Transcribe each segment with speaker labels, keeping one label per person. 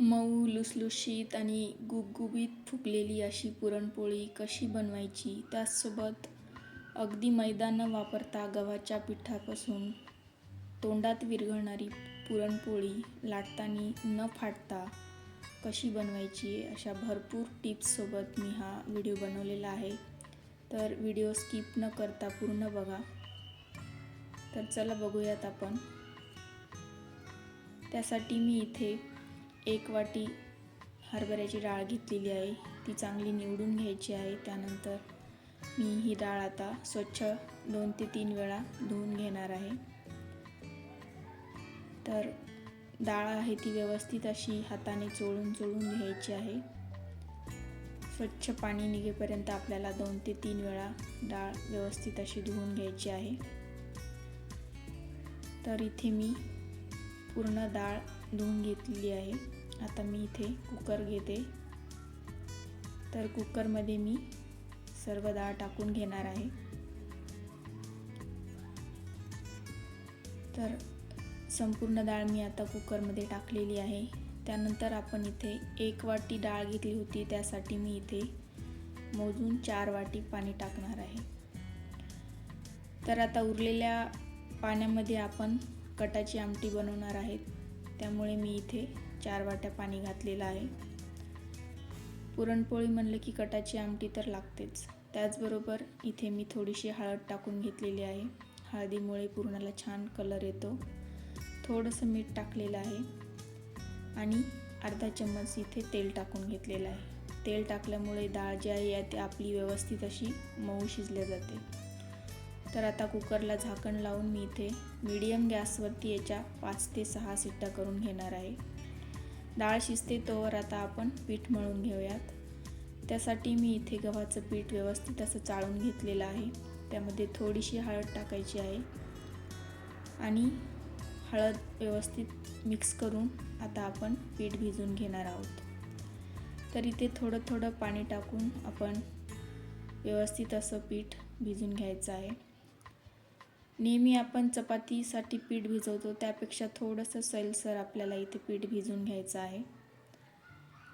Speaker 1: मऊ लुसलुशीत आणि गुबगुबीत फुगलेली अशी पुरणपोळी कशी बनवायची? त्याचसोबत अगदी मैदा न वापरता गव्हाच्या पिठापासून तोंडात विरघळणारी पुरणपोळी लाटताना न फाटता कशी बनवायची अशा भरपूर टिप्ससोबत मी हा व्हिडिओ बनवलेला आहे. तर व्हिडिओ स्किप न करता पूर्ण बघा. तर चला बघूयात आपण. त्यासाठी मी इथे एक वाटी हरभऱ्याची डाळ घेतलेली आहे. ती चांगली निवडून घ्यायची आहे. त्यानंतर मी ही डाळ आता स्वच्छ दोन ते तीन वेळा धुवून घेणार आहे. तर डाळ आहे ती व्यवस्थित अशी हाताने चोळून चोळून घ्यायची आहे. स्वच्छ पाणी निघेपर्यंत आपल्याला दोन ते तीन वेळा डाळ व्यवस्थित अशी धुवून घ्यायची आहे. तर इथे मी पूर्ण डाळ धुवून घेतलेली आहे. आता मी इथे कुकर घेते. तर कुकरमध्ये मी सर्व डाळ टाकून घेणार आहे. तर संपूर्ण डाळ मी आता कुकरमध्ये टाकलेली आहे. त्यानंतर आपण इथे एक वाटी डाळ घेतली होती त्यासाठी मी इथे मोजून चार वाटी पाणी टाकणार आहे. तर आता उरलेल्या पाण्यामध्ये आपण कटाची आमटी बनवणार आहेत. त्यामुळे मी इथे चार वाट्या पाणी घातलेलं आहे. पुरणपोळी म्हणलं की कटाची आमटी तर लागतेच. त्याचबरोबर इथे मी थोडीशी हळद टाकून घेतलेली आहे. हळदीमुळे पुरणाला छान कलर येतो. थोडंसं मीठ टाकलेलं आहे. आणि अर्धा चम्मच इथे तेल टाकून घेतलेलं आहे. तेल टाकल्यामुळे डाळ जी आहे ती आपली व्यवस्थित अशी मऊ शिजल्या जाते. तर आता कुकरला झाकण लावून मी इथे मीडियम गॅसवरती याच्या पाच ते सहा सिट्ट्या करून घेणार आहे. डाळ शिजते तोवर आता आपण पीठ मळून घेऊयात. त्यासाठी मी इथे गव्हाचं पीठ व्यवस्थित असं चाळून घेतलेलं आहे. त्यामध्ये थोडीशी हळद टाकायची आहे. आणि हळद व्यवस्थित मिक्स करून आता आपण पीठ भिजून घेणार आहोत. तर इथे थोडं थोडं पाणी टाकून आपण व्यवस्थित असं पीठ भिजून घ्यायचं आहे. नेहमी आपण चपातीसाठी पीठ भिजवतो. त्यापेक्षा थोडंसं सैलसर आपल्याला इथे पीठ भिजून घ्यायचं आहे.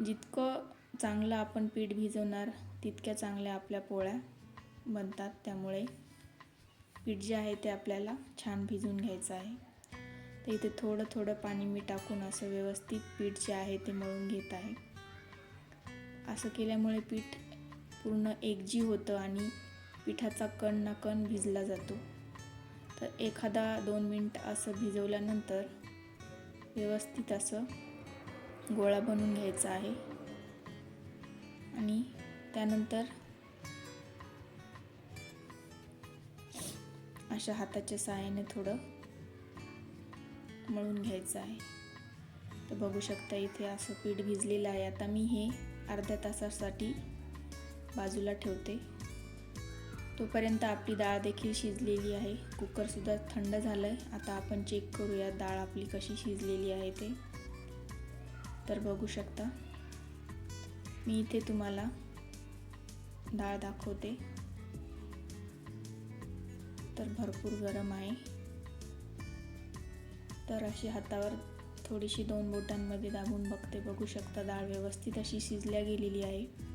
Speaker 1: जितकं चांगलं आपण पीठ भिजवणार तितक्या चांगल्या आपल्या पोळ्या बनतात. त्यामुळे पीठ जे आहे ते आपल्याला छान भिजून घ्यायचं आहे. तर इथे थोडं थोडं पाणी मी टाकून असं व्यवस्थित पीठ जे आहे ते मळून घेत आहे. असं केल्यामुळे पीठ पूर्ण एकजीव होतं आणि पिठाचा कण ना कण भिजला जातो. तर एखादा दोन मिनट असं भिजवल्यानंतर व्यवस्थित असं गोळा बनवून घ्यायचा आहे. आणि त्यानंतर अशा हाताच्या सहाय्याने थोडं मळून घ्यायचं आहे. तर बघू शकता इथे असं पीठ भिजलेलं आहे. आता मी हे अर्ध्या तासासाठी बाजूला ठेवते. तोपर्यंत आपली डाळ देखील शिजलेली आहे. कुकरसुद्धा थंड झालं आहे आता आपण चेक करूया डाळ आपली कशी शिजलेली आहे ते. तर बघू शकता. मी इथे तुम्हाला डाळ दाखवते. तर भरपूर गरम आहे. तर अशी हातावर थोडीशी दोन बोटांमध्ये दाबून बघते. बघू शकता डाळ व्यवस्थित अशी शिजल्या गेलेली आहे.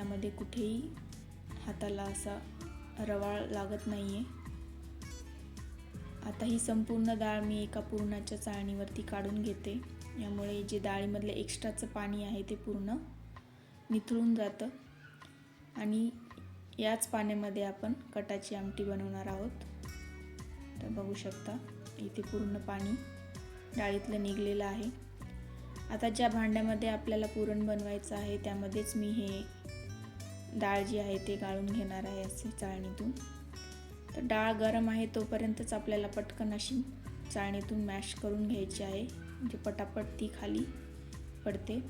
Speaker 1: त्यामध्ये कुठेही हाताला असा रवाळ लागत नाही आहे आता ही संपूर्ण डाळ मी एका पुरणाच्या चाळणीवरती काढून घेते. यामुळे जे डाळीमधलं एक्स्ट्राचं पाणी आहे ते पूर्ण निथळून जातं. आणि याच पाण्यामध्ये आपण कटाची आमटी बनवणार आहोत. तर बघू शकता इथे पूर्ण पाणी डाळीतलं निघलेलं आहे. आता ज्या भांड्यामध्ये आपल्याला पुरण बनवायचं आहे त्यामध्येच मी हे डाळ जी आहे ते गाळून घेणार आहे असे चाळणीतून. तर डाळ गरम आहे तोपर्यंतच आपल्याला पटकन अशी चाळणीतून मॅश करून घ्यायची आहे. म्हणजे पटापट ती खाली पडते.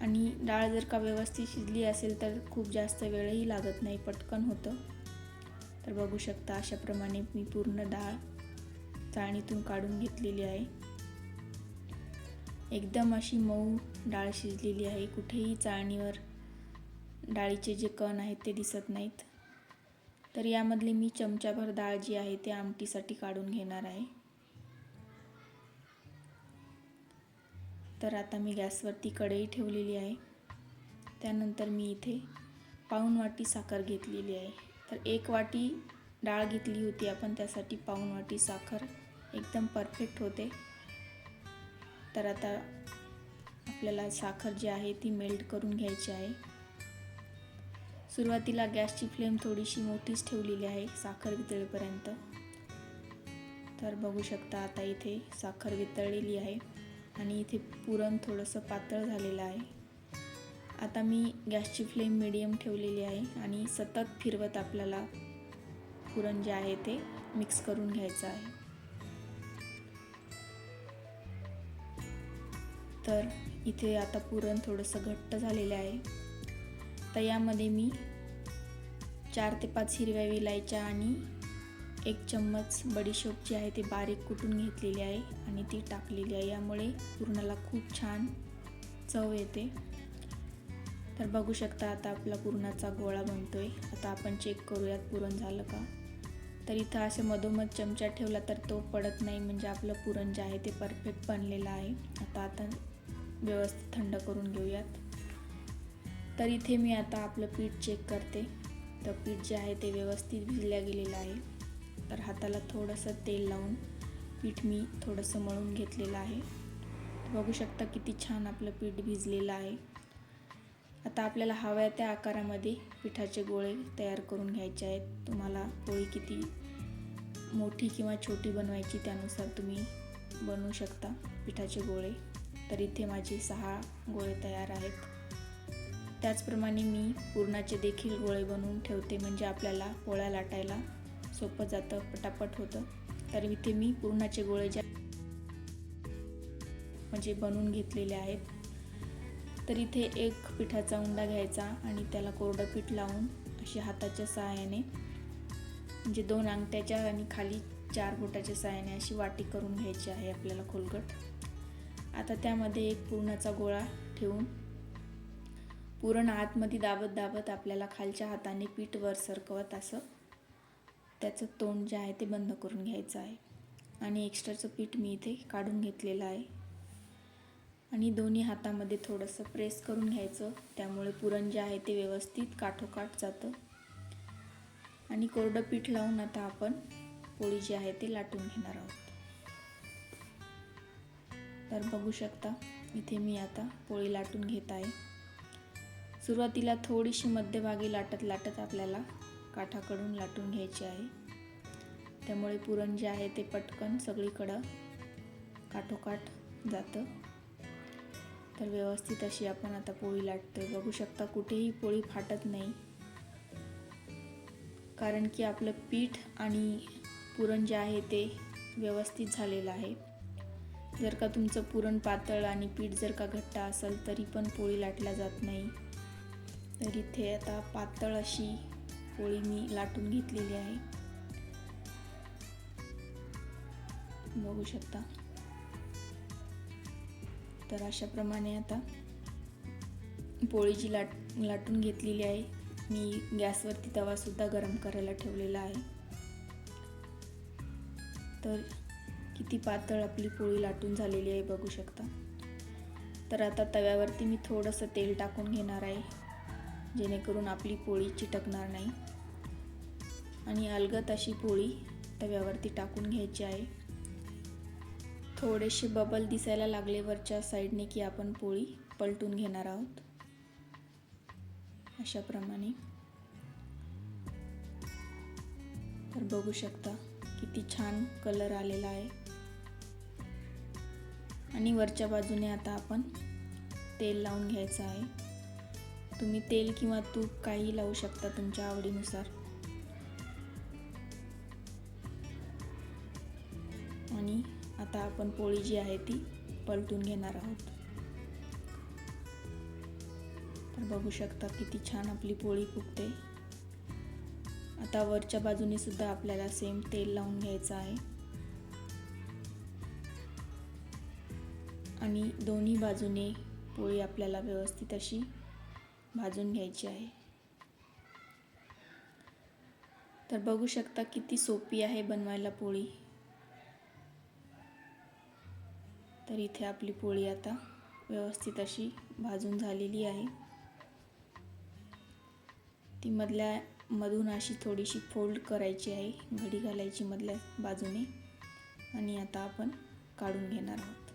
Speaker 1: आणि डाळ जर का व्यवस्थित शिजली असेल तर खूप जास्त वेळही लागत नाही पटकन होतं. तर बघू शकता अशाप्रमाणे मी पूर्ण डाळ चाळणीतून काढून घेतलेली आहे. एकदम अशी मऊ डाळ शिजलेली आहे. कुठेही चाळणीवर डाळीचे जे कण आहेत ते दिसत नाहीत. तर यामधली मी चमचाभर डाळ जी आहे ते आमटीसाठी काढून घेणार आहे. तर आता मी गॅसवरती कढई ठेवलेली आहे. त्यानंतर मी इथे पाऊण वाटी साखर घेतलेली आहे. तर एक वाटी डाळ घेतली होती आपण त्यासाठी पाऊण वाटी साखर एकदम परफेक्ट होते. तर आता आपल्याला साखर जी आहे ती मेल्ट करून घ्यायची आहे. सुरुवातीला गॅसची फ्लेम थोडीशी मोठीच ठेवलेली आहे साखर वितळेपर्यंत. तर बघू शकता आता इथे साखर वितळलेली आहे आणि इथे पुरण थोडंसं पातळ झालेलं आहे. आता मी गॅसची फ्लेम मिडियम ठेवलेली आहे आणि सतत फिरवत आपल्याला पुरण जे आहे ते मिक्स करून घ्यायचं आहे. तर इथे आता पुरण थोडंसं घट्ट झालेलं आहे. तर यामध्ये मी चार ते पाच हिरव्या विलायच्या आणि एक चम्मच बडीशोप जी आहे ती बारीक कुटून घेतलेली आहे आणि ती टाकलेली आहे. यामुळे पुरणाला खूप छान चव येते. तर बघू शकता आता आपला पुरणाचा गोळा बनतो आहे आता आपण चेक करूयात पुरण झालं का? तर इथं असे मधोमध चमचा ठेवला तर तो पडत नाही म्हणजे आपलं पुरण जे आहे ते परफेक्ट बनलेलं आहे. आता आता व्यवस्थित थंड करून घेऊयात. तर इथे मी आता आपलं पीठ चेक करते. तर पीठ जे आहे ते व्यवस्थित भिजल्या गेलेलं आहे. तर हाताला थोडंसं तेल लावून पीठ मी थोडंसं मळून घेतलेलं आहे. बघू शकता किती छान आपलं पीठ भिजलेलं आहे. आता आपल्याला हव्या त्या आकारामध्ये पिठाचे गोळे तयार करून घ्यायचे आहेत. तुम्हाला पोळी किती मोठी किंवा छोटी बनवायची त्यानुसार तुम्ही बनवू शकता पिठाचे गोळे. तर इथे माझे सहा गोळे तयार आहेत. त्याचप्रमाणे मी पुरणाचे देखील गोळे बनवून ठेवते म्हणजे आपल्याला पोळ्या लाटायला सोपं जातं पटापट होतं. तर इथे मी पुरणाचे गोळे ज्या म्हणजे बनवून घेतलेले आहेत. तर इथे एक पिठाचा उंडा घ्यायचा आणि त्याला कोरडं पीठ लावून अशी हाताच्या सहाय्याने म्हणजे दोन अंगठ्याच्या आणि खाली चार बोटाच्या सहाय्याने अशी वाटी करून घ्यायची आहे आपल्याला खोलगट. आता त्यामध्ये एक पुरणाचा गोळा ठेवून पुरण आतमध्ये दाबत दाबत आपल्याला खालच्या हाताने पीठ वर सरकवत असं त्याचं तोंड जे आहे ते बंद करून घ्यायचं आहे. आणि एक्स्ट्राचं पीठ मी इथे काढून घेतलेलं आहे. आणि दोन्ही हातामध्ये थोडंसं प्रेस करून घ्यायचं. त्यामुळे पुरण जे आहे ते व्यवस्थित काठोकाठ जातं. आणि कोरडं पीठ लावून आता आपण पोळी जी आहे ते लाटून घेणार आहोत. तर बघू शकता इथे मी आता पोळी लाटून घेत आहे. सुरुवातीला थोडीशी मध्यभागी लाटत लाटत आपल्याला काठाकडून लाटून घ्यायची आहे. त्यामुळे पुरण जे आहे ते पटकन सगळीकडं काठोकाठ जातं. तर व्यवस्थित अशी आपण आता पोळी लाटतोय. बघू शकता कुठेही पोळी फाटत नाही. कारण की आपलं पीठ आणि पुरण जे आहे ते व्यवस्थित झालेलं आहे. जर का तुमचं पुरण पातळ आणि पीठ जर का घट्ट असेल तरी पण पोळी लाटल्या जात नाही. तर इथे आता पातळ अशी पोळी मी लाटून घेतलेली आहे. बघू शकता. तर अशाप्रमाणे आता पोळी जी लाट लाटून घेतलेली आहे. मी गॅसवरती तवासुद्धा गरम करायला ठेवलेला आहे. तर किती पातळ आपली पोळी लाटून झालेली आहे बघू शकता. तर आता तव्यावरती मी थोडंसं तेल टाकून घेणार आहे. जेणेकरून आपली पोळी चिटकणार नाही. आणि अलगत अशी पोळी तव्यावरती टाकून घ्यायची आहे. थोडेसे बबल दिसायला लागले वरच्या साईडने की आपण पोळी पलटून घेणार आहोत. अशाप्रमाणे. तर बघू शकता किती छान कलर आलेला आहे. आणि वरच्या बाजूने आता आपण तेल लावून घ्यायचं आहे. तुम्ही तेल किंवा तूप काही लावू शकता तुमच्या आवडीनुसार. आणि आता आपण पोळी जी आहे ती पलटून घेणार आहोत. तर बघू शकता किती छान आपली पोळी फुगते. आता वरच्या बाजूने सुद्धा आपल्याला सेम तेल लावून घ्यायचं आहे. आणि दोन्ही बाजूने पोळी आपल्याला व्यवस्थित अशी भाजून घ्यायची आहे. तर बघू शकता किती सोपी आहे बनवायला पोळी. तर इथे आपली पोळी आता व्यवस्थित अशी भाजून झालेली आहे. ती मधल्या मधून अशी थोडीशी फोल्ड करायची आहे घडी घालायची मधल्या बाजूने. आणि आता आपण काढून घेणार आहोत.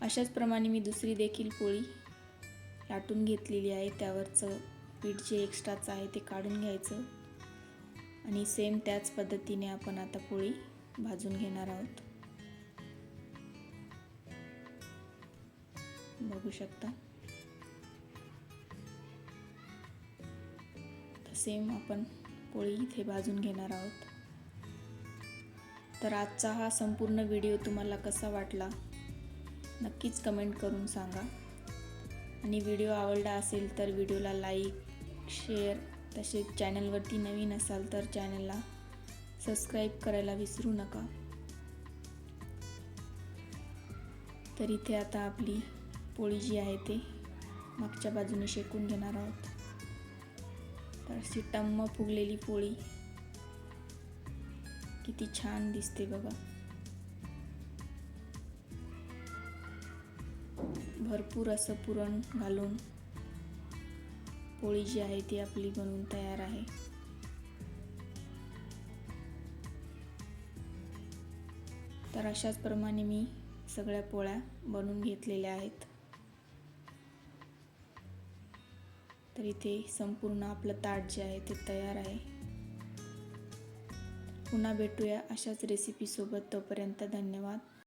Speaker 1: अशाच प्रमाणे मी दुसरी देखील पोळी लाटून घेतलेली आहे. त्यावरचं पीठ जे एक्स्ट्राचं आहे ते काढून घ्यायचं. आणि सेम त्याच पद्धतीने आपण आता पोळी भाजून घेणार आहोत. बघू शकता. सेम आपण पोळी इथे भाजून घेणार आहोत. तर आजचा हा संपूर्ण व्हिडिओ तुम्हाला कसा वाटला? नक्कीच कमेंट करून सांगा. आणि व्हिडिओ आवडला असेल तर व्हिडिओला लाईक शेअर तसेच चॅनलवरती नवीन असाल तर चॅनलला सबस्क्राईब करायला विसरू नका. तर इथे आता आपली पोळी जी आहे ते मागच्या बाजूने शेकून घेणार आहोत. तर अशी टम्म फुगलेली पोळी. किती छान दिसते बघा. भरपूर असं पुरण घालून पोळी जी आहे ती आपली बनवून तयार आहे. तर अशाच प्रमाणे मी सगळ्या पोळ्या बनवून घेतलेल्या आहेत. तर इथे संपूर्ण आपलं ताट जे आहे ते तयार आहे. पुन्हा भेटूया अशाच रेसिपीसोबत तोपर्यंत धन्यवाद.